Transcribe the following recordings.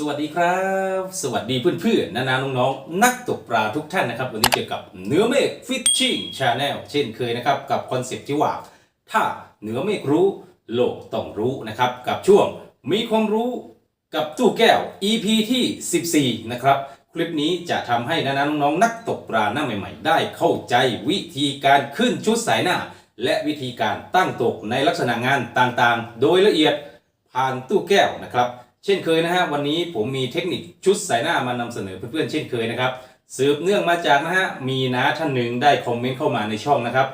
สวัสดีครับ สวัสดีเพื่อนๆนานาน้องๆ นักตกปลาทุกท่านนะครับ วันนี้เจอกับเนื้อเมฆฟิชชิ่งชาแนลเช่นเคยนะครับ กับคอนเซ็ปต์ที่ว่า ถ้าเหนือเมฆรู้ โลกต้องรู้นะครับ กับช่วงมีความรู้กับตู้แก้ว EP ที่ 14 นะครับ คลิปนี้จะทำให้นานาน้องๆ นักตกปลาหน้าใหม่ๆ ได้เข้าใจวิธีการขึ้นชุดสายหน้า และวิธีการตั้งตกในลักษณะงานต่างๆ โดยละเอียดผ่านตู้แก้วนะครับ เช่นเคยนะฮะวันนี้ผมมีเทคนิคชุดใสายหน้ามานำเสนอเพื่อนๆเช่นเคยนะครับสืบเนื่องมาจากนะฮะมีน้าท่านหนึ่งได้คอมเมนต์เข้ามาในช่องนะครับ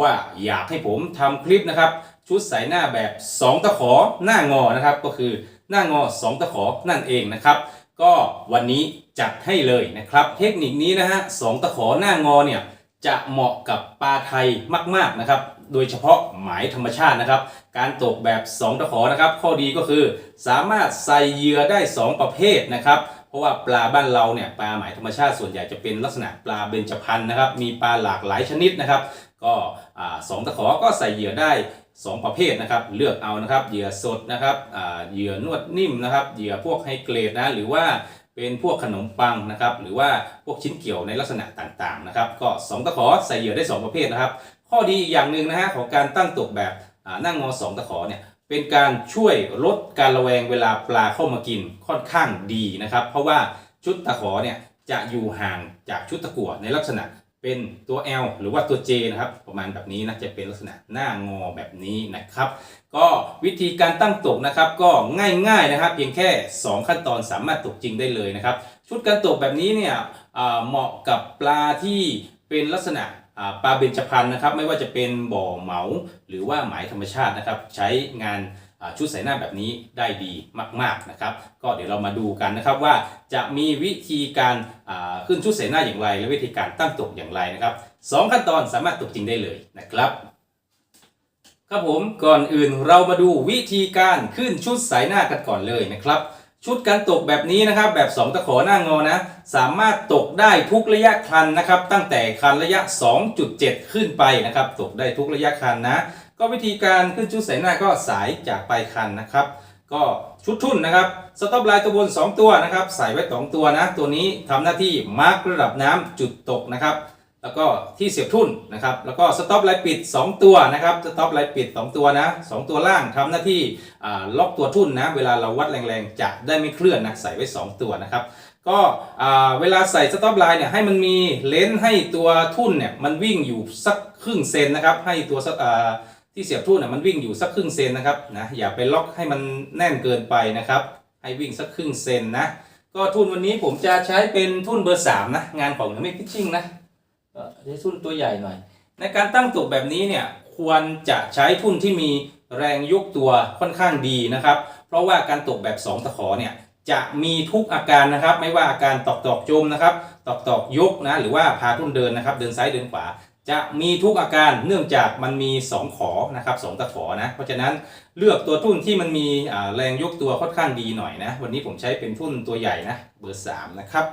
ว่าอยากให้ผมทำคลิปนะครับ ชุดใสายหน้าแบบ 2 ตะขอหน้างอนะครับ ก็คือหน้างอ 2 ตะขอนั่นเองนะครับ ก็วันนี้จัดให้เลยนะครับ เทคนิคนี้นะฮะสองตะขอหน้างอเนี่ยจะเหมาะกับปลาไทยมากๆนะครับ โดยเฉพาะหมายธรรมชาตินะครับ การตกแบบ 2 ตะขอนะครับ ข้อดีก็คือสามารถใส่เหยื่อได้ 2 ประเภทนะครับ เพราะว่าปลาบ้านเราเนี่ยปลาหมายธรรมชาติส่วนใหญ่จะเป็นลักษณะปลาเบญจพรรณนะครับ มีปลาหลากหลายชนิดนะครับ ก็สองตะขอก็ใส่เหยื่อได้ 2 ประเภทนะครับ เลือกเอานะครับเหยื่อสดนะครับเหยื่อนวดนิ่มนะครับเหยื่อพวกไฮเกรดนะหรือว่าเป็นพวกขนมปังนะครับ หรือว่าพวกชิ้นเกี่ยวในลักษณะต่างๆนะครับ ก็ 2 ตะขอใส่เหยื่อได้ 2 ประเภทนะครับ ข้อดีอีกอย่างหนึ่งนะฮะของการตั้งตกแบบนั่งงอสองตะขอเนี่ยเป็นการช่วยลดการระแวงเวลาปลาเข้ามากินค่อนข้างดีนะครับ เพราะว่าชุดตะขอเนี่ยจะอยู่ห่างจากชุดตะกั่วในลักษณะเป็นตัว L หรือว่าตัว J นะครับประมาณแบบนี้นะจะเป็นลักษณะหน้างอแบบนี้นะครับ ก็วิธีการตั้งตกนะครับก็ง่ายๆนะครับ เพียงแค่ 2 ขั้นตอนสามารถตกจริงได้เลยนะครับ ชุดการตกแบบนี้เนี่ยเหมาะกับปลาที่เป็นลักษณะ ปลาเบญจพรรณนะครับไม่ว่าจะเป็นบ่อเหมาหรือว่าหมายธรรมชาตินะครับ ใช้งานชุดใส่หน้าแบบนี้ได้ดีมากๆนะครับ ก็เดี๋ยวเรามาดูกันนะครับว่าจะมีวิธีการขึ้นชุดใส่หน้าอย่างไร และวิธีการตั้งตกอย่างไรนะครับสองขั้นตอนสามารถตกจริงได้เลยนะครับครับผมก่อนอื่นเรามาดูวิธีการขึ้นชุดสายหน้ากันก่อนเลยนะครับ ชุดการตกแบบนี้นะครับ แบบ 2 ตะขอหน้างอนะ สามารถตกได้ทุกระยะคันนะครับ ตั้งแต่คันระยะ 2.7 ขึ้นไปนะครับ ตกได้ทุกระยะคันนะ ก็วิธีการขึ้นชุดสายหน้าก็สายจากปลายคันนะครับ ก็ชุดทุ่นนะครับสต็อปไลน์ตัวบน 2 ตัวนะครับใส่ไว้ 2 ตัวนะ ตัวนี้ทำหน้าที่มาร์กระดับน้ำจุดตกนะครับ แล้วก็ที่เสียบทุ่นนะครับ แล้วก็สต็อปไลน์ปิด 2 ตัวนะครับสต็อปไลน์ปิด 2 ตัวนะ 2 ตัวล่างทำหน้าที่ล็อกตัวทุ่นนะ เวลาเราวัดแรงๆจะได้ไม่เคลื่อนนะใส่ไว้ 2 ตัวนะครับ ก็เวลาใส่สต็อปไลน์เนี่ยให้มันมีเลนส์ให้ตัวทุ่นเนี่ยมันวิ่งอยู่สักครึ่งเซนนะครับ ให้ตัวที่เสียบทุ่นน่ะมันวิ่งอยู่สักครึ่งเซนนะครับนะอย่าไปล็อกให้มันแน่นเกินไปนะครับ ให้วิ่งสักครึ่งเซนนะก็ทุ่นวันนี้ผมจะใช้เป็นทุ่นเบอร์สามนะงานของไม่พิชชิ่งนะ ใช้ทุ่นตัวใหญ่หน่อย ในการตั้งตกแบบนี้เนี่ยควรจะใช้ทุ่นที่มีแรงยกตัวค่อนข้างดีนะครับ เพราะว่าการตกแบบ 2 ตะขอเนี่ยจะมีทุกอาการนะครับ ไม่ว่าอาการตอกตอกจมนะครับ ตอกตอกยกนะหรือว่าพาทุ่นเดินนะครับ เดินซ้ายเดินขวา จะมีทุกอาการเนื่องจากมันมี 2 ขอนะครับสองตะขอนะ เพราะฉะนั้นเลือกตัวทุ่นที่มันมีแรงยกตัวค่อนข้างดีหน่อยนะ วันนี้ผมใช้เป็นทุ่นตัวใหญ่นะเบอร์3นะครับ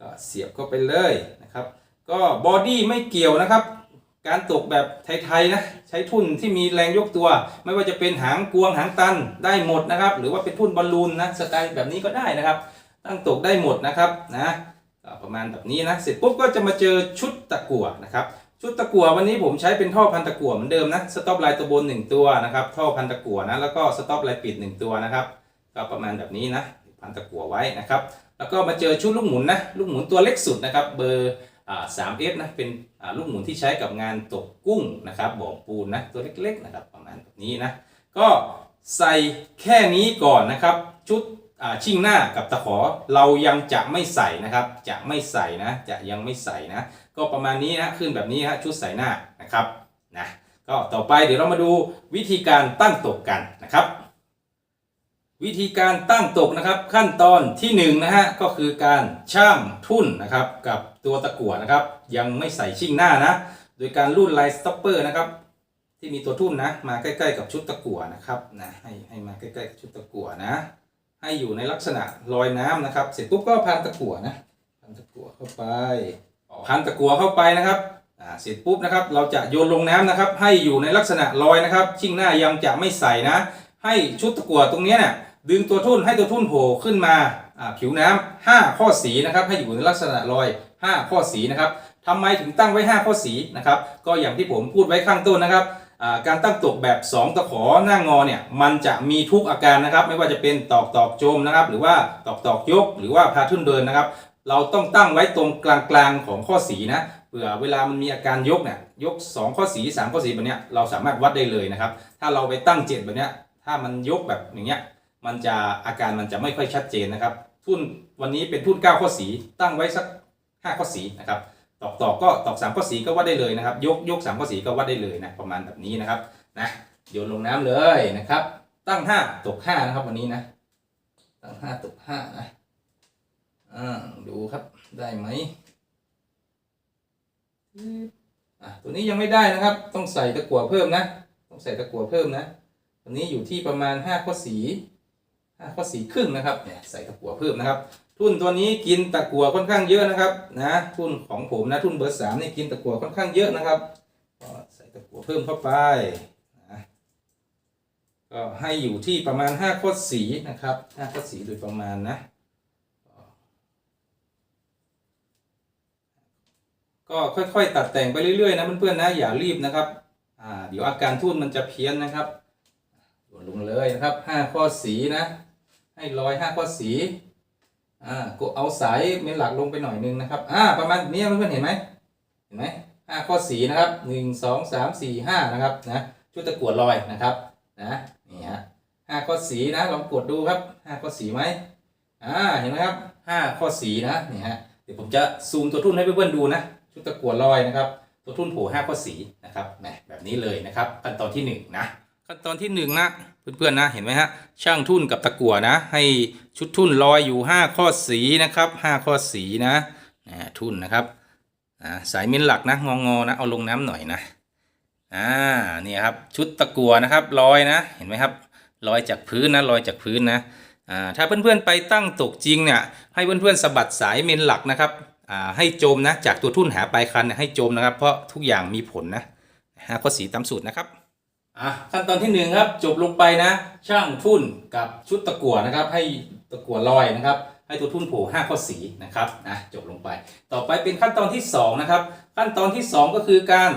ก็เสียบเข้าไปเลยนะครับ ก็บอดี้ไม่เกี่ยวนะครับ การตกแบบไทยๆนะใช้ทุ่นที่มีแรงยกตัว ไม่ว่าจะเป็นหางกวงหางตันได้หมดนะครับ หรือว่าเป็นทุ่นบอลลูนนะสไตล์แบบนี้ก็ได้นะครับ ตั้งตกได้หมดนะครับนะประมาณแบบนี้นะเสร็จปุ๊บก็จะมาเจอชุดตะกั่วนะครับชุดตะกั่ววันนี้ผมใช้เป็นท่อพันตะกั่วเหมือนเดิมนะสต็อปลายตัวบน 1 ตัวนะครับท่อพันตะกั่วนะแล้วก็สต็อปลายปิด 1 ตัวนะครับก็ประมาณแบบนี้นะพันตะกั่วไว้นะครับแล้วก็มาเจอชุดลูกหมุนนะลูกหมุนตัวเล็กสุดนะครับเบอร์ อ่า 3F นะเป็นลูกหมุนที่ใช้กับงานตกกุ้งนะครับบ่อปูนนะตัวเล็กๆนะครับประมาณแบบนี้นะก็ใส่แค่นี้ก่อนนะครับ ชุดชิ่งหน้ากับตะขอเรายังจะไม่ใส่นะครับ จะไม่ใส่นะ จะยังไม่ใส่นะ ก็ประมาณนี้นะขึ้นแบบนี้ฮะชุดใส่หน้านะครับนะก็ต่อไปเดี๋ยวเรามาดูวิธีการตั้งตกกันนะครับ วิธีการตั้งตกนะครับขั้นตอนที่1นงนะฮะก็คือการช่างทุ่นนะครับกับตัวตะกั่วนะครับ ยังไม่ใส่ชิ่งหน้านะ โดยการรูดลายสต็อปเปอร์นะครับ ที่มีตัวทุ่นนะ มาใกล้ๆกับชุดตะกั่วนะครับนะให้ให้มาใกล้ๆกับชุดตะกั่วนะ ให้อยู่ในลักษณะลอยน้ำนะครับ เสร็จปุ๊บก็พันตะกั่วนะพันตะกั่วเข้าไปพันตะกั่วเข้าไปนะครับเสร็จปุ๊บนะครับเราจะโยนลงน้ำนะครับ ให้อยู่ในลักษณะลอยนะครับ ชิ่งหน้ายังจะไม่ใส่นะ ให้ชุดตะกั่วตรงเนี้ยเนี่ย ดึงตัวทุ่นให้ตัวทุ่นโผล่ขึ้นมาผิวน้ำห้าข้อสีนะครับให้อยู่ในลักษณะรอย 5 ข้อสีนะครับทำไมถึงตั้งไว้ 5 ข้อสีนะครับก็อย่างที่ผมพูดไว้ข้างต้นนะครับการตั้งตกแบบ 2 ตะขอหน้างอเนี่ยมันจะมีทุกอาการนะครับ ไม่ว่าจะเป็นตอกตอกโจมนะครับ หรือว่าตอกตอกยก หรือว่าพาทุ่นเดินนะครับ เราต้องตั้งไว้ตรงกลางๆของข้อสีนะเผื่อเวลามันมีอาการยกเนี่ยยก 2 ข้อสี 3 ข้อสีแบบเนี้ยเราสามารถวัดได้เลยนะครับ ถ้าเราไปตั้งเจ็ดแบบเนี้ยถ้ามันยกแบบอย่างเงี้ย มันจะอาการมันจะไม่ค่อยชัดเจนนะครับ ทุ่นวันนี้เป็นทุ่น9ข้อสีตั้งไว้สัก 5 ข้อสีนะครับตอกตอกก็ตอก3ข้อสีก็วัดได้เลยนะครับ ยกยก3ข้อสีก็วัดได้เลยนะประมาณแบบนี้นะครับนะโยนลงน้ำเลยนะครับ ตั้ง 5 ตก 5 นะครับวันนี้นะ ตั้ง 5 ตก 5 นะอ่าดูครับได้ไหมอะตัวนี้ยังไม่ได้นะครับ ต้องใส่ตะกั่วเพิ่มนะ ต้องใส่ตะกั่วเพิ่มนะ ตัวนี้อยู่ที่ประมาณ5ข้อสี 5ข้อสีครึ่งนะครับเนี่ยใส่ตะกั่วเพิ่มนะครับ ทุ่นตัวนี้กินตะกั่วค่อนข้างเยอะนะครับนะทุ่นของผมนะทุ่นเบอร์สามนี่กินตะกั่วค่อนข้างเยอะนะครับก็ใส่ตะกั่วเพิ่มเข้าไปนะก็ให้อยู่ที่ประมาณ5ข้อสีนะครับ5ข้อสีโดยประมาณนะก็ค่อยๆ ตัดแต่งไปเรื่อยๆนะเพื่อนๆนะอย่ารีบนะครับอ่าเดี๋ยวอาการทุ่นมันจะเพี้ยนนะครับโยนลงเลยนะครับ 5 ข้อสีนะ ให้รอย5ข้อสีอ่าก็เอาสายเมนหลักลงไปหน่อยนึงนะครับอ่าประมาณนี้เพื่อนๆเห็นไหมเห็นไหมห้าข้อสีนะครับหนึ่งสองสามสี่ห้านะครับนะชุดตะกั่วลอยนะครับนะนี่ฮะห้าข้อสีนะลองกดดูครับห้าข้อสีไหมอ่าเห็นไหมครับห้าข้อสีนะนี่ฮะเดี๋ยวผมจะซูมตัวทุ่นให้เพื่อนๆดูนะชุดตะกั่วลอยนะครับ ตัวทุ่นโผล่ห้าข้อสีนะครับแบบนี้เลยนะครับขั้นตอนที่หนึ่งนะ ขั้นตอนที่หนึ่งนะเพื่อนๆนะเห็นไหมฮะช่างทุ่นกับตะกั่วนะ ให้ชุดทุ่นลอยอยู่ 5 ข้อสีนะครับ 5 ข้อสีนะนะทุ่นนะครับอ่าสายมิ้นหลักนะงองอๆนะเอาลงน้ำหน่อยนะอ่านี่ครับชุดตะกั่วนะครับลอยนะเห็นไหมครับลอยจากพื้นนะลอยจากพื้นนะอ่าถ้าเพื่อนๆไปตั้งตกจริงเนี่ยให้เพื่อนๆสะบัดสายเมนหลักนะครับอ่าให้จมนะจากตัวทุ่นหาปลายคันให้จมนะครับ เพราะทุกอย่างมีผลนะห้าข้อสีตามสูตรนะครับ อะขั้นตอนที่หนึ่งครับจบลงไปนะช่างทุ่นกับชุดตะกั่วนะครับ ให้ตะกั่วลอยนะครับ ให้ตัวทุ่นโผล่5ข้อสีนะครับนะจบลงไป ต่อไปเป็นขั้นตอนที่2นะครับขั้นตอนที่ 2 ก็คือการ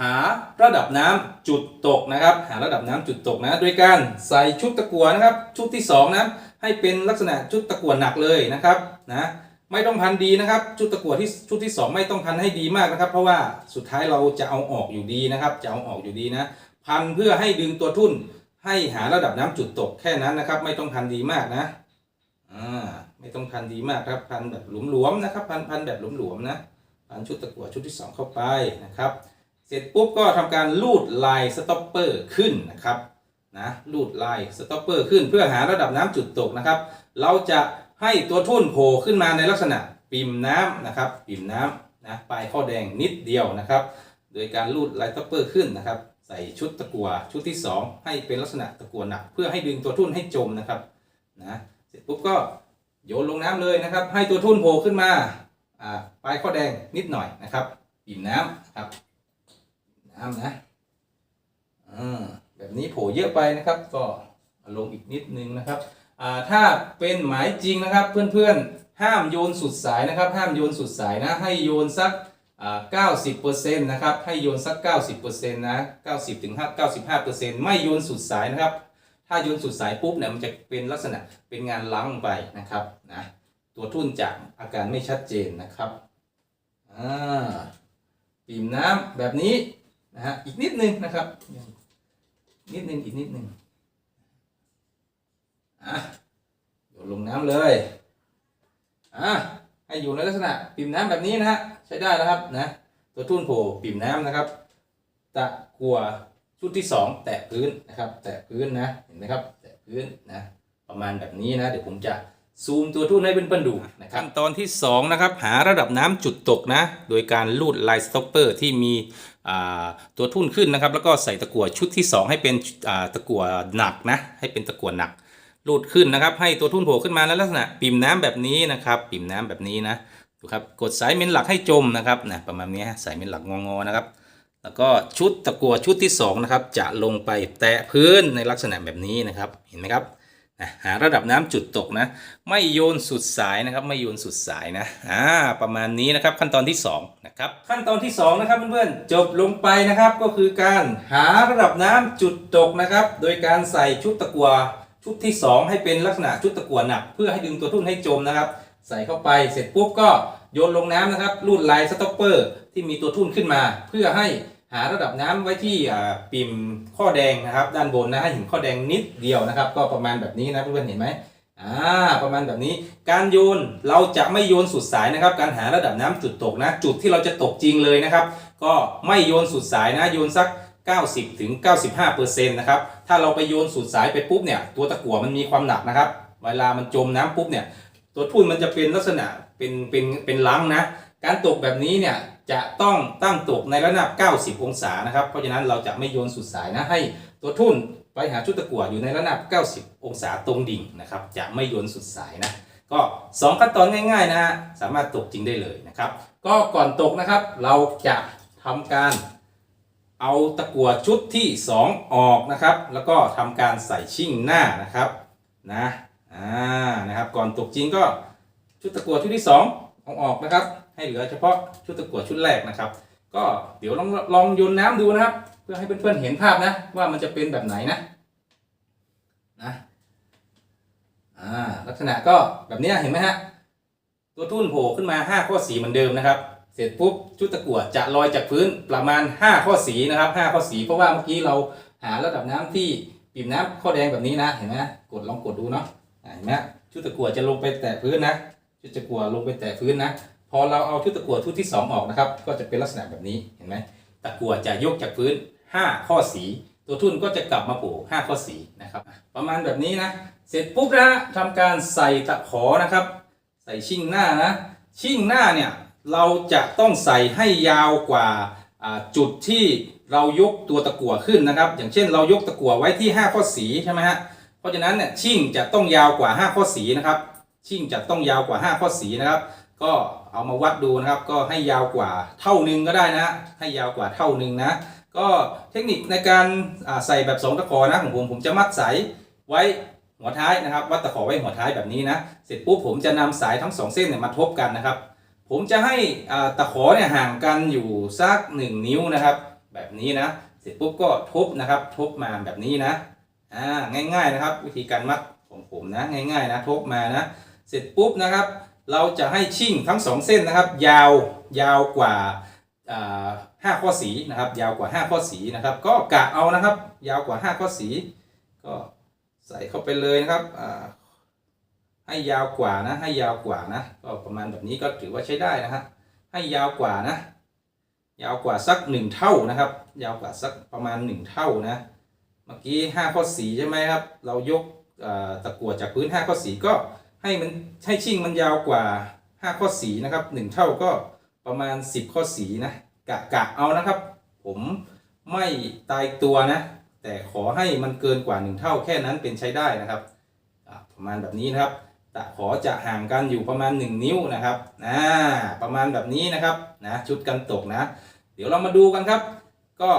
หาระดับน้ำจุดตกนะครับ หาระดับน้ำจุดตกนะโดยการใส่ชุดตะกั่วนะครับ ชุดที่2นะให้เป็นลักษณะชุดตะกั่วหนักเลยนะครับนะไม่ต้องพันดีนะครับ ชุดตะกั่วที่ชุดที่ 2 ไม่ต้องพันให้ดีมากนะครับ เพราะว่าสุดท้ายเราจะเอาออกอยู่ดีนะครับ จะเอาออกอยู่ดีนะ พันเพื่อให้ดึงตัวทุ่นให้หาระดับน้ำจุดตกแค่นั้นนะครับ ไม่ต้องพันดีมากนะอ่าไม่ต้องพันดีมากครับพันแบบหลวมๆนะครับพันพันแบบหลวมๆนะพันชุดตะกั่วชุดที่ 2 เข้าไปนะครับ เสร็จปุ๊บก็ทำการลูดลายสต็อปเปอร์ขึ้นนะครับนะลูดลายสต็อปเปอร์ขึ้นเพื่อหาระดับน้ำจุดตกนะครับ เราจะให้ตัวทุ่นโผล่ขึ้นมาในลักษณะปิ่มน้ำนะครับ ปิ่มน้ำนะปลายข้อแดงนิดเดียวนะครับ โดยการลูดลายสต็อปเปอร์ขึ้นนะครับ ใส่ชุดตะกัวชุดที่ 2 ให้เป็นลักษณะตะกัวหนัก เพื่อให้ดึงตัวทุ่นให้จมนะครับนะเสร็จปุ๊บก็โยนลงน้ำเลยนะครับ ให้ตัวทุ่นโผล่ขึ้นมาอ่าปลายข้อแดงนิดหน่อยนะครับปิ่มน้ำครับน้ำนะอ่าแบบนี้โผล่เยอะไปนะครับ ก็ลงอีกนิดนึงนะครับอ่าถ้าเป็นหมายจริงนะครับเพื่อนๆห้ามโยนสุดสายนะครับ ห้ามโยนสุดสายนะให้โยนสัก 90%นะครับให้โยนสัก 90%นะ90ถึง95%ไม่โยนสุดสายนะครับ ถ้าโยนสุดสายปุ๊บเนี่ยมันจะเป็นลักษณะเป็นงานล้างไปนะครับนะตัวทุ่นจะอาการไม่ชัดเจนนะครับอ่าปิ่มน้ำแบบนี้นะฮะอีกนิดนึงนะครับ นิดนึงอีกนิดนึงอะโยนลงน้ำเลยอะให้อยู่ในลักษณะปิ่มน้ำแบบนี้นะฮะ ช้ได้แล้วครับนะตัวทุ่นโผล่ปิ่มน้ำนะครับ ตะกัวชุดที่สองแตะพื้นนะครับ แตะพื้นนะเห็นไหมครับ แตะพื้นนะประมาณแบบนี้นะ เดี๋ยวผมจะซูมตัวทุ่นให้เพื่อนดูนะครับขั้นตอนที่สองนะครับ หาระดับน้ำจุดตกนะ โดยการลูดลายสต็อปเปอร์ที่มีตัวทุ่นขึ้นนะครับ แล้วก็ใส่ตะกั่วชุดที่สองให้เป็นตะกั่วหนักนะ ให้เป็นตะกั่วหนักลูดขึ้นนะครับ ให้ตัวทุ่นโผล่ขึ้นมาในลักษณะปิ่มน้ำแบบนี้นะครับ ปิ่มน้ำแบบนี้นะ ดูครับกดสายเมนหลักให้จมนะครับนะประมาณนี้สายเมนหลักงอๆนะครับ แล้วก็ชุดตะกัวชุดที่2นะครับจะลงไปแตะพื้นในลักษณะแบบนี้นะครับเห็นไหมครับอะหาระดับน้ำจุดตกนะ ไม่โยนสุดสายนะครับไม่โยนสุดสายนะอ่าประมาณนี้นะครับขั้นตอนที่สองนะครับขั้นตอนที่สองนะครับเพื่อนๆจบลงไปนะครับก็คือการหาระดับน้ำจุดตกนะครับ โดยการใส่ชุดตะกัวชุดที่สองให้เป็นลักษณะชุดตะกัวหนัก เพื่อให้ดึงตัวทุ่นให้จมนะครับ ใส่เข้าไปเสร็จปุ๊บก็โยนลงน้ำนะครับรูดลายสต็อปเปอร์ที่มีตัวทุ่นขึ้นมา เพื่อให้หาระดับน้ำไว้ที่ปิ่มข้อแดงนะครับ ด้านบนนะให้เห็นข้อแดงนิดเดียวนะครับ ก็ประมาณแบบนี้นะเพื่อนๆเห็นไหมอ่าประมาณแบบนี้การโยนเราจะไม่โยนสุดสายนะครับ การหาระดับน้ำจุดตกนะ จุดที่เราจะตกจริงเลยนะครับ ก็ไม่โยนสุดสายนะโยนสัก 90ถึง95%นะครับถ้าเราไปโยนสุดสายไปปุ๊บเนี่ยตัวตะกั่วมันมีความหนักนะครับ เวลามันจมน้ำปุ๊บเนี่ย ตัวทุ่นมันจะเป็นลักษณะเป็นเป็นเป็นลังนะ การตกแบบนี้เนี่ยจะต้องตั้งตกในระดับ 90 องศานะครับ เพราะฉะนั้นเราจะไม่โยนสุดสายนะให้ตัวทุ่นไปหาชุดตะกั่วอยู่ในระดับ 90 องศาตรงดิ่งนะครับ จะไม่โยนสุดสายนะก็ 2 ขั้นตอนง่ายๆนะฮะสามารถตกจริงได้เลยนะครับ ก็ก่อนตกนะครับเราจะทำการเอาตะกั่วชุดที่ 2 ออกนะครับ แล้วก็ทำการใส่ชิ่งหน้านะครับนะ อ่านะครับก่อนตกจริงก็ชุดตะกั่วชุดที่2เอาออกนะครับ ให้เหลือเฉพาะชุดตะกั่วชุดแรกนะครับ ก็เดี๋ยวลองลองโยนน้ำดูนะครับ เพื่อให้เพื่อนๆเห็นภาพนะว่ามันจะเป็นแบบไหนนะนะอ่าลักษณะก็แบบนี้เห็นไหมฮะตัวทุ่นโผล่ขึ้นมา 5 ข้อสีเหมือนเดิมนะครับ เสร็จปุ๊บชุดตะกั่วจะลอยจากพื้นประมาณ 5 ข้อสีนะครับ 5 ข้อสีเพราะว่าเมื่อกี้เราหาระดับน้ำที่ปิ่มน้ำข้อแดงแบบนี้นะเห็นไหมกดลองกดดูเนาะ เห็นไหมชุดตะกั่วจะลงไปแตะพื้นนะ ชุดตะกั่วลงไปแตะพื้นนะ พอเราเอาชุดตะกั่วชุดที่ 2 ออกนะครับ ก็จะเป็นลักษณะแบบนี้ เห็นไหมตะกั่วจะยกจากพื้น 5 ข้อสี ตัวทุ่นก็จะกลับมาผล่5ข้อสีนะครับ ประมาณแบบนี้นะ เสร็จปุ๊บนะทำการใส่ตะขอนะครับ ใส่ชิ่งหน้านะ ชิ่งหน้าเนี่ย เราจะต้องใส่ให้ยาวกว่าอ่าจุดที่เรายกตัวตะกั่วขึ้นนะครับ อย่างเช่นเรายกตะกั่วไว้ที่ 5 ข้อสีใช่ไหมฮะ เพราะฉะนั้นเนี่ยชิ่งจะต้องยาวกว่า 5 ข้อสีนะครับ ชิ่งจะต้องยาวกว่า 5 ข้อสีนะครับ ก็เอามาวัดดูนะครับ ก็ให้ยาวกว่าเท่านึงก็ได้นะให้ยาวกว่าเท่านึงนะ ก็เทคนิคในการใส่แบบสองตะขอนะของผมผมจะมัดสายไว้หัวท้ายนะครับ วัดตะขอไว้หัวท้ายแบบนี้นะ เสร็จปุ๊บผมจะนำสายทั้งสองเส้นเนี่ยมาทบกันนะครับ ผมจะให้อ่าตะขอเนี่ยห่างกันอยู่สักหนึ่งนิ้วนะครับ แบบนี้นะ เสร็จปุ๊บก็ทบนะครับ ทบมาแบบนี้นะ อ่าง่ายๆนะครับ วิธีการมัดของผมนะง่ายๆนะทบมานะเสร็จปุ๊บนะครับ เราจะให้ชิ่งทั้งสองเส้นนะครับ ยาวยาวกว่าอ่าห้าข้อสีนะครับ ยาวกว่าห้าข้อสีนะครับ ก็กะเอานะครับ ยาวกว่าห้าข้อสี ก็ใส่เข้าไปเลยนะครับอ่าให้ยาวกว่านะ ให้ยาวกว่านะ ก็ประมาณแบบนี้ก็ถือว่าใช้ได้นะฮะให้ยาวกว่านะ ยาวกว่าสักหนึ่งเท่านะครับ ยาวกว่าสักประมาณหนึ่งเท่านะ เมื่อกี้ห้าข้อสีใช่ไหมครับ เรายกตะกั่วจากพื้นห้าข้อสีก็ให้มันให้ชิ่งมันยาวกว่าห้าข้อสีนะครับหนึ่งเท่าก็ประมาณสิบข้อสีนะกะกะเอานะครับ ผมไม่ตายตัวนะ แต่ขอให้มันเกินกว่าหนึ่งเท่าแค่นั้นเป็นใช้ได้นะครับประมาณแบบนี้นะครับตะขอจะห่างกันอยู่ประมาณ 1 นิ้วนะครับอ่าประมาณแบบนี้นะครับนะชุดกันตกนะ เดี๋ยวเรามาดูกันครับ ก็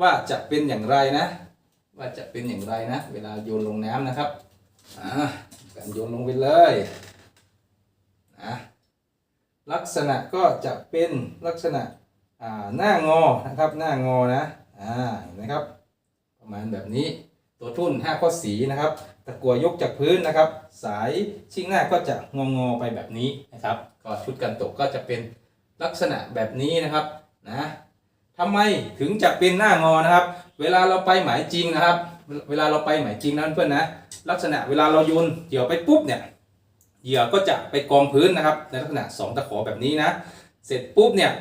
ว่าจะเป็นอย่างไรนะ ว่าจะเป็นอย่างไรนะ เวลาโยนลงน้ำนะครับอ่าการโยนลงไปเลยนะลักษณะก็จะเป็นลักษณะอ่าหน้างอนะครับ หน้างอนะอ่าเห็นไหมครับ ประมาณแบบนี้ตัวทุ่น5ข้อสีนะครับ ตะกัวยกจากพื้นนะครับ สายชิ่งหน้าก็จะงองอๆไปแบบนี้นะครับ ก็ชุดกันตกก็จะเป็นลักษณะแบบนี้นะครับนะทำไมถึงจะเป็นหน้างอนะครับ เวลาเราไปหมายจริงนะครับ เวลาเราไปหมายจริงนะเพื่อนนะ ลักษณะเวลาเราโยนเหยื่อไปปุ๊บเนี่ยเหยื่อก็จะไปกองพื้นนะครับในลักษณะสองตะขอแบบนี้นะ เสร็จปุ๊บเนี่ย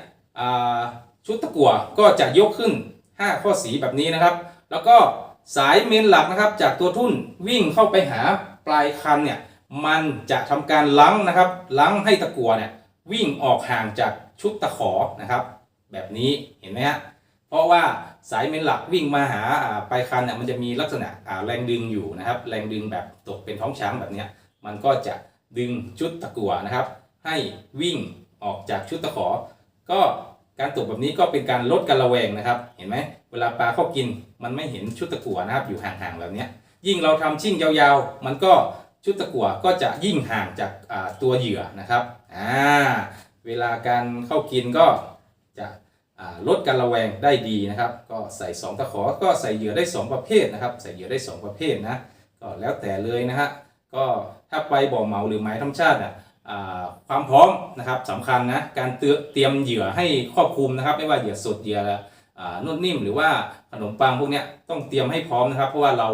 ชุดตะกั่วก็จะยกขึ้น 5 ข้อสีแบบนี้นะครับ แล้วก็สายเมนหลักนะครับ จากตัวทุ่นวิ่งเข้าไปหาปลายคันเนี่ยมันจะทำการลังนะครับลังให้ตะกั่วเนี่ยวิ่งออกห่างจากชุดตะขอนะครับ แบบนี้เห็นไหมฮะเพราะว่า สายเมนหลักวิ่งมาหาปลายคันเนี่ยมันจะมีลักษณะแรงดึงอยู่นะครับ แรงดึงแบบตกเป็นท้องช้างแบบนี้มันก็จะดึงชุดตะกั่วนะครับ ให้วิ่งออกจากชุดตะขอ ก็การตกแบบนี้ก็เป็นการลดการระแวงนะครับ เห็นไหมเวลาปลาเข้ากินมันไม่เห็นชุดตะกั่วนะครับ อยู่ห่างๆแบบนี้ยิ่งเราทำชิ่งยาวๆ มันก็ชุดตะกั่วก็จะยิ่งห่างจากตัวเหยื่อนะครับอ่าเวลาการเข้ากินก็จะ ลดการระแวงได้ดีนะครับ ก็ใส่ 2 ตะขอ ก็ใส่เหยื่อได้ 2 ประเภทนะครับ ใส่เหยื่อได้ 2 ประเภทนะก็แล้วแต่เลยนะฮะก็ถ้าไปบ่อเหมาหรือหมายธรรมชาติอะอ่าความพร้อมนะครับสำคัญนะการเตรียมเหยื่อให้ครอบคลุมนะครับ ไม่ว่าเหยื่อสดเหยื่ออ่านุ่นนิ่ม หรือว่าขนมปังพวกเนี้ยต้องเตรียมให้พร้อมนะครับ เพราะว่าเรา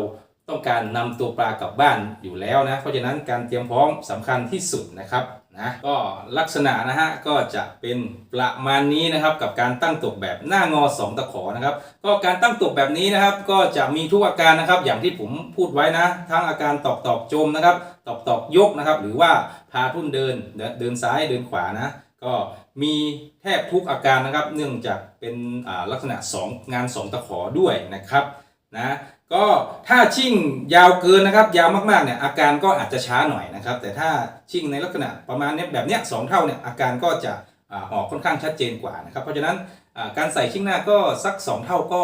ต้องการนำตัวปลากลับบ้านอยู่แล้วนะเพราะฉะนั้นการเตรียมพร้อมสำคัญที่สุดนะครับ นะก็ลักษณะนะฮะก็จะเป็นประมาณนี้นะครับกับการตั้งตกแบบหน้างอสองตะขอนะครับ ก็การตั้งตกแบบนี้นะครับ ก็จะมีทุกอาการนะครับ อย่างที่ผมพูดไว้นะ ทั้งอาการตอกตอกจมนะครับ ตอกตอกยกนะครับ หรือว่าพาทุ่นเดินเดินซ้ายเดินขวานะ ก็มีแทบทุกอาการนะครับ เนื่องจากเป็นลักษณะ 2 งาน 2 ตะขอด้วยนะครับนะ ก็ถ้าชิ่งยาวเกินนะครับ ยาวมากๆเนี่ยอาการก็อาจจะช้าหน่อยนะครับ แต่ถ้าชิ่งในลักษณะประมาณนี้แบบเนี้ยสองเท่าเนี่ยอาการก็จะอออกค่อนข้างชัดเจนกว่านะครับเพราะฉะนั้นการใส่ชิ่งหน้าก็สัก 2 เท่าก็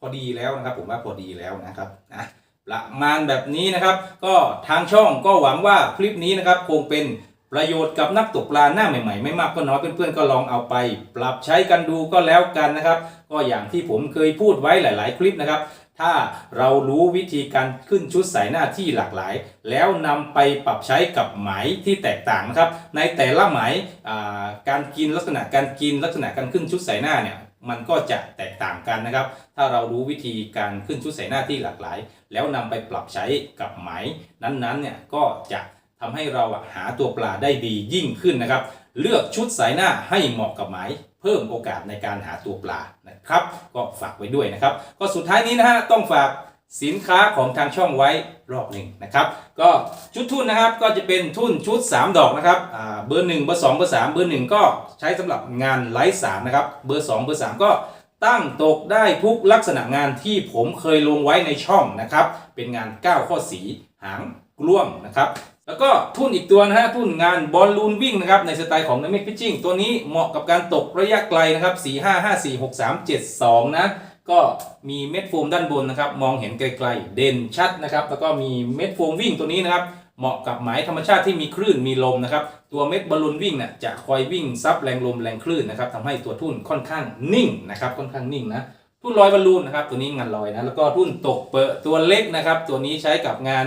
พอดีแล้วนะครับ ผมว่าพอดีแล้วนะครับนะประมาณแบบนี้นะครับ ก็ทางช่องก็หวังว่าคลิปนี้นะครับคงเป็นประโยชน์กับนักตกปลาหน้าใหม่ๆ ไม่มากก็น้อยเพื่อนๆก็ลองเอาไป ปรับใช้กันดูก็แล้วกันนะครับ ก็อย่างที่ผมเคยพูดไว้หลาย ๆ คลิปนะครับ ถ้าเรารู้วิธีการขึ้นชุดใสายหน้าที่หลากหลาย แล้วนำไปปรับใช้กับไหมายที่แตกต่างนะครับ ในแต่ละไหมายการกินลักษณะการกินลักษณะการขึ้นชุดใสายหน้าเนี่ยมันก็จะแตกต่างกันนะครับ ถ้าเรารู้วิธีการขึ้นชุดใสายหน้าที่หลากหลาย แล้วนำไปปรับใช้กับไหมายนั้นๆเนี่ยก็จะทำให้เราหาตัวปลาได้ดียิ่งขึ้นนะครับ เลือกชุดสายหน้าให้เหมาะกับหมาย เพิ่มโอกาสในการหาตัวปลานะครับ ก็ฝากไว้ด้วยนะครับ ก็สุดท้ายนี้นะฮะต้องฝากสินค้าของทางช่องไว้รอบหนึ่งนะครับ ก็ชุดทุ่นนะครับก็จะเป็นทุ่นชุด 3 ดอกนะครับเบอร์1เบอร์2เบอร์3เบอร์ 1 ก็ใช้สำหรับงานไลฟ์สามนะครับเบอร์ 2 เบอร์ 3 ก็ตั้งตกได้ทุกลักษณะงานที่ผมเคยลงไว้ในช่องนะครับ เป็นงาน 9 ข้อสีหางกล้วงนะครับ แล้วก็ทุ่นอีกตัวนะฮะทุ่นงานบอลลูนวิ่งนะครับในสไตล์ของนักเมกพิชชิ่งตัวนี้เหมาะกับการตกระยะไกลนะครับ 4 5 5 4 6 3 7 2 นะ ก็มีเม็ดโฟมด้านบนนะครับ มองเห็นไกลๆ เด่นชัดนะครับ แล้วก็มีเม็ดโฟมวิ่งตัวนี้นะครับเหมาะกับหมายธรรมชาติที่มีคลื่นมีลมนะครับ ตัวเม็ดบอลลูนวิ่งน่ะจะคอยวิ่งซับแรงลมแรงคลื่นนะครับทำให้ตัวทุ่นค่อนข้างนิ่งนะครับค่อนข้างนิ่งนะทุ่นลอยบอลลูนนะครับตัวนี้งานลอยนะแล้วก็ทุ่นตกเปอะตัวเล็กนะครับตัวนี้ใช้กับงาน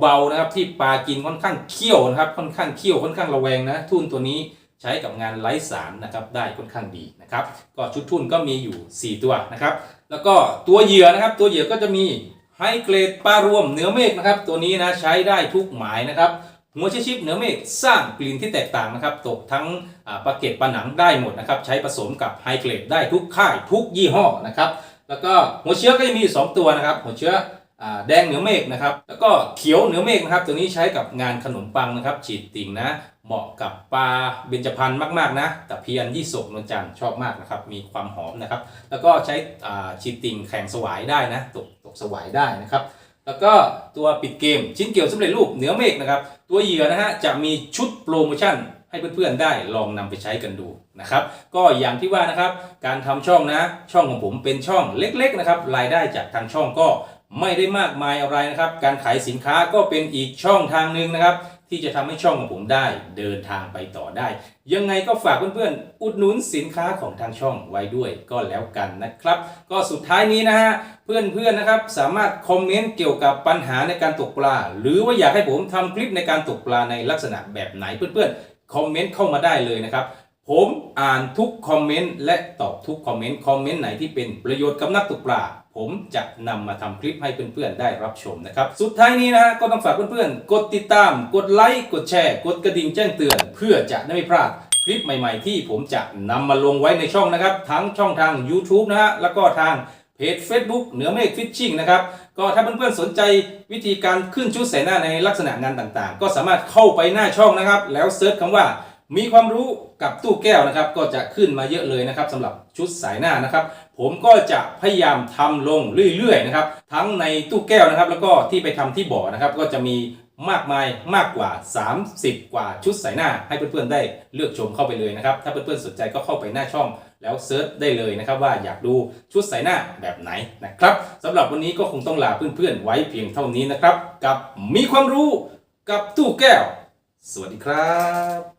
เบาๆนะครับที่ปลากินค่อนข้างเขี้ยวนะครับค่อนข้างเขี้ยวค่อนข้างระแวงนะทุ่นตัวนี้ใช้กับงานไร้สารนะครับได้ค่อนข้างดีนะครับก็ชุดทุ่นก็มีอยู่ 4 ตัวนะครับ แล้วก็ตัวเหยื่อนะครับ ตัวเหยื่อก็จะมีไฮเกรดปลารวมเนื้อเมฆนะครับ ตัวนี้นะใช้ได้ทุกหมายนะครับหัวชิชิปเนื้อเมฆสร้างกลิ่นที่แตกต่างนะครับ ตกทั้งปลาเก็ดปลาหนังได้หมดนะครับ ใช้ผสมกับไฮเกรดได้ทุกค่ายทุกยี่ห้อนะครับ แล้วก็หัวเชื้อก็จะมีอยู่สองตัวนะครับ หัวเชื้อ แดงเหนือเมฆนะครับ แล้วก็เขียวเหนือเมฆนะครับ ตัวนี้ใช้กับงานขนมปังนะครับ ฉีดติ่งนะ เหมาะกับปลาเบญจพรรณมากๆนะตะเพียนยี่สกนวลจันทร์ชอบมากนะครับ มีความหอมนะครับ แล้วก็ใช้ฉีดติ่งแข่งสวายได้นะตกตกสวายได้นะครับ แล้วก็ตัวปิดเกมชิ้นเกี่ยวสำเร็จรูปเหนือเมฆนะครับ ตัวเหยื่อนะฮะจะมีชุดโปรโมชั่นให้เพื่อนๆได้ลองนำไปใช้กันดูนะครับ ก็อย่างที่ว่านะครับ การทำช่องนะ ช่องของผมเป็นช่องเล็ก ๆ นะครับ รายได้จากทางช่องก็ ไม่ได้มากมายอะไรนะครับ การขายสินค้าก็เป็นอีกช่องทางหนึ่งนะครับ ที่จะทำให้ช่องของผมได้เดินทางไปต่อได้ ยังไงก็ฝากเพื่อนๆ อุดหนุนสินค้าของทางช่องไว้ด้วยก็แล้วกันนะครับ ก็สุดท้ายนี้นะฮะเพื่อนๆนะครับ สามารถคอมเมนต์เกี่ยวกับปัญหาในการตกปลา หรือว่าอยากให้ผมทำคลิปในการตกปลาในลักษณะแบบไหนเพื่อนๆคอมเมนต์เข้ามาได้เลยนะครับผมอ่านทุกคอมเมนต์และตอบทุกคอมเมนต์คอมเมนต์ไหนที่เป็นประโยชน์กับนักตกปลา ผมจะนำมาทำคลิปให้เพื่อนๆได้รับชมนะครับ สุดท้ายนี้นะก็ต้องฝากเพื่อนๆ กดติดตาม กดไลค์ กดแชร์ กดกระดิ่งแจ้งเตือน เพื่อจะได้ไม่พลาดคลิปใหม่ๆ ที่ผมจะนำมาลงไว้ในช่องนะครับ ทั้งช่องทาง YouTube นะฮะ แล้วก็ทางเพจ Facebook เหนือเมฆฟิชชิ่งนะครับ ก็ถ้าเพื่อนๆสนใจวิธีการขึ้นชุดใส่หน้าในลักษณะงานต่างๆ ก็สามารถเข้าไปหน้าช่องนะครับ แล้วเซิร์ชคำว่า มีความรู้กับตู้แก้วนะครับ ก็จะขึ้นมาเยอะเลยนะครับสำหรับชุดสายหน้านะครับ ผมก็จะพยายามทำลงเรื่อยๆนะครับ ทั้งในตู้แก้วนะครับ แล้วก็ที่ไปทำที่บ่อนะครับ ก็จะมีมากมายมากกว่า 30 กว่าชุดสายหน้า ให้เพื่อนๆได้เลือกชมเข้าไปเลยนะครับ ถ้าเพื่อนๆสนใจก็เข้าไปหน้าช่องแล้วเซิร์ชได้เลยนะครับว่าอยากดูชุดใส่หน้าแบบไหนนะครับสำหรับวันนี้ก็คงต้องลาเพื่อนๆไว้เพียงเท่านี้นะครับ กับมีความรู้กับตู้แก้ว สวัสดีครับ